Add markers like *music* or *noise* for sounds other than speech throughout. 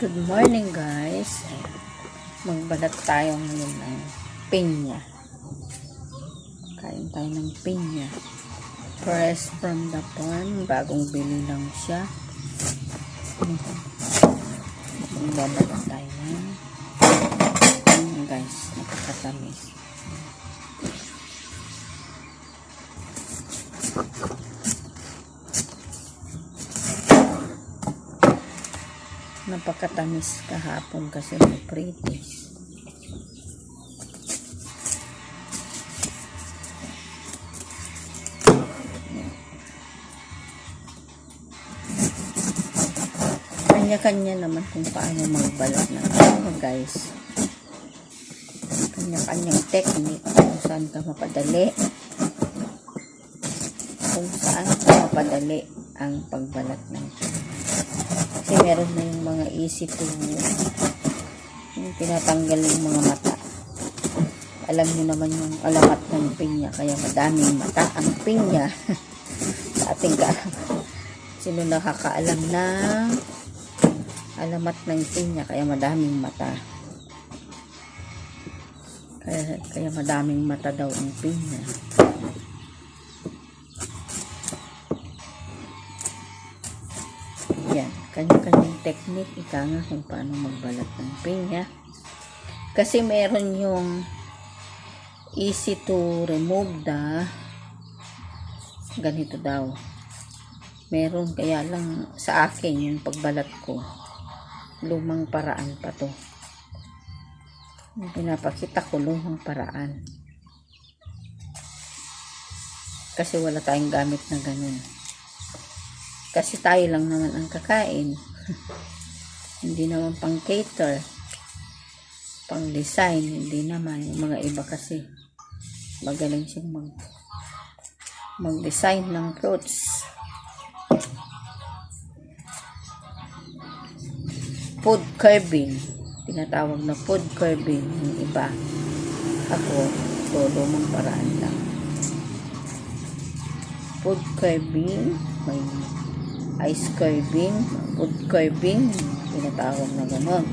Good morning guys. Magbalat tayo ngayon ng pinya. Kain tayo ng pinya. Fresh from the farm. Bagong bili lang siya. Magbalat tayo ng guys. Napakatamis. Napakatamis kahapon kasi may pretis. Kanya-kanya naman kung paano magbalat ng ano guys. Kanya-kanyang technique kung saan ka mapadali. Kung saan ka mapadali ang pagbalat ng kasi meron na yung mga easy to yung tinatanggal yung mga mata. Alam niyo naman yung alamat ng pinya kaya madaming mata ang pinya *laughs* sa ating kaalaman. Sino nakakaalam na alamat ng pinya kaya madaming mata. Kaya, kaya madaming mata daw ang pinya. Yan, kanya-kanyang technique, ika nga kung paano magbalat ng pinya. Kasi meron yung easy to remove the ganito daw. Meron kaya lang sa akin yung pagbalat ko. Lumang paraan pa to. Yung pinapakita ko lumang paraan. Kasi wala tayong gamit na ganun. Kasi tayo lang naman ang kakain. *laughs* hindi naman pang cater. Pang design, hindi naman. Yung mga iba kasi magaling siyang mag mag-design ng fruits. Food curving. Tinatawag na food curving yung iba. Ako, todo mong paraan lang. Food curving, may ice curving, food curving, tinatawag na gano'n.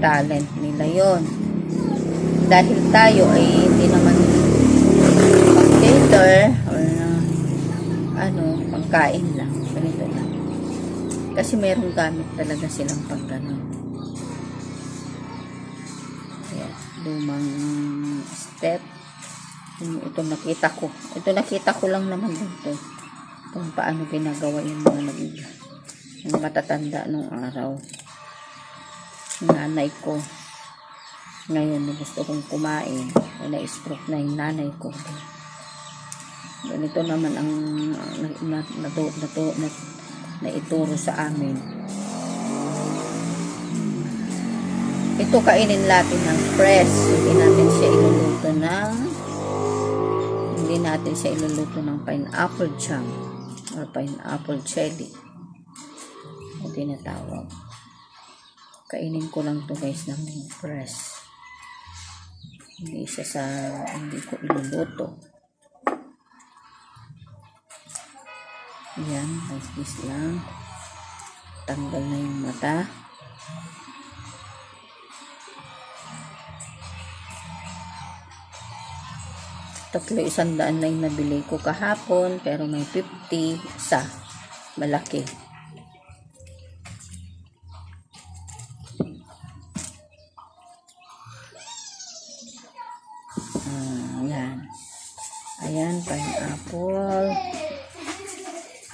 Talent nila yon Dahil tayo ay hindi naman pang-cater or uh, ano, pangkain lang. Ganito lang. Kasi merong gamit talaga silang pang gano'n. Ayan, lumang step. Ito nakita ko. Ito nakita ko lang naman dito kung paano ginagawa yung mga nag yung matatanda nung araw. Nanay ko ngayon na gusto kong kumain. Ay na-stroke na yung nanay ko. Ganito naman ang na, na, na, na, na, na, ituro sa amin. Ito kainin natin ng fresh. Hindi natin siya iluluto ng hindi natin siya iluluto ng pineapple jam or pineapple jelly. O tinatawag. Kainin ko lang to guys ng fresh. Hindi siya sa hindi ko iluluto. Yan like this lang. Tanggal na yung mata tatlo isang daan na yung nabili ko kahapon pero may 50 isa. Malaki. Ah, yan ayan pineapple.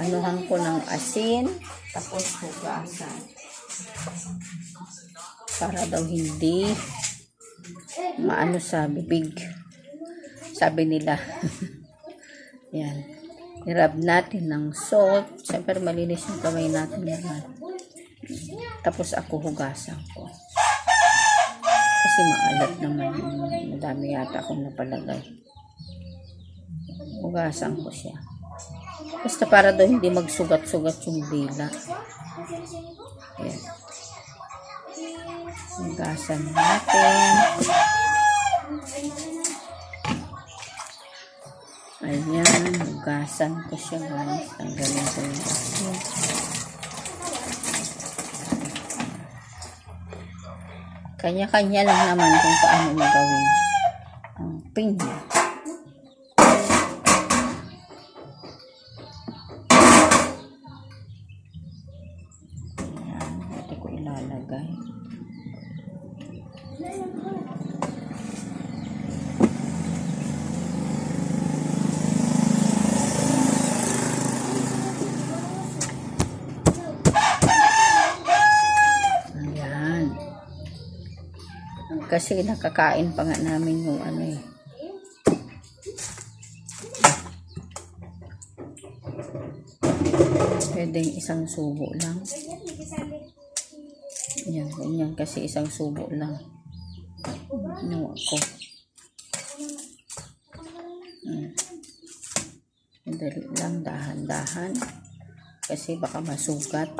Anuhan ko ng asin tapos hugasan. Para daw hindi maano sa bibig sabi nila. *laughs* Yan. I-rub natin ng salt. Siyempre, malinis yung kamay natin naman. Tapos ako hugasan ko. Kasi maalat naman. Madami yata akong napalagay. Hugasan ko siya. Basta para daw hindi magsugat-sugat yung dila. Yan. Hugasan natin. Ayan, hugasan ko siya guys. Tanggalin ko yung asin. Kanya-kanya lang naman kung paano magawin ang pinya. Kasi nakakain pa nga namin yung ano eh. Pwedeng isang subo lang. Yan, ganyan kasi isang subo lang. Ginawa ko. Hmm. Madali lang, dahan-dahan. Kasi baka masugat.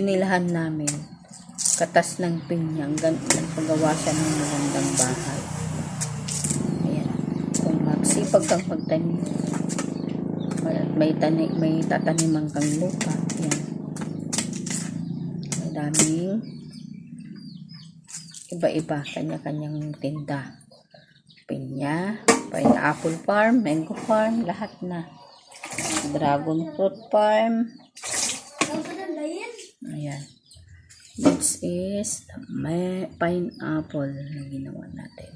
Yung binilhan namin, katas ng pinyang, gan- nagpagawa siya ng magandang bahay. Ayan. Kung magsipag kang magtanim, may, may, tani, may tataniman kang lupa, ayan. May daming iba-iba, kanya-kanyang tinda. Pinya, pineapple farm, mango farm, lahat na. Dragon fruit farm, Ayan. This is may pineapple na ginawa natin.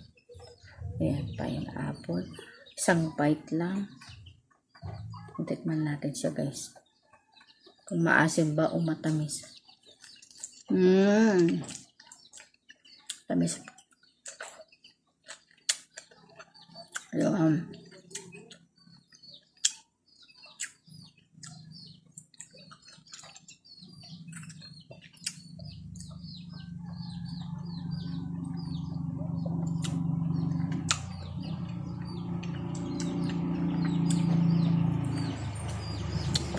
Ayan, pineapple. Isang bite lang. Tikman natin siya, guys. Kung maasim ba o matamis. Mmm. Tamis. Ayan.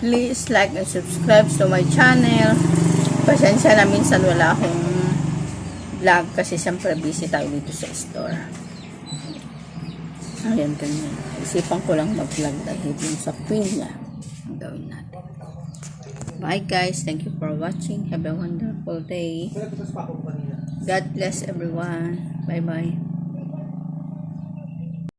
Please like and subscribe to my channel. Pasensya na minsan wala akong vlog kasi siyempre busy tayo dito sa store. Ayan, ganyan. Isipan ko lang mag-vlog dahil dun sa pinya ang gawin natin. Bye guys. Thank you for watching. Have a wonderful day. God bless everyone. Bye-bye.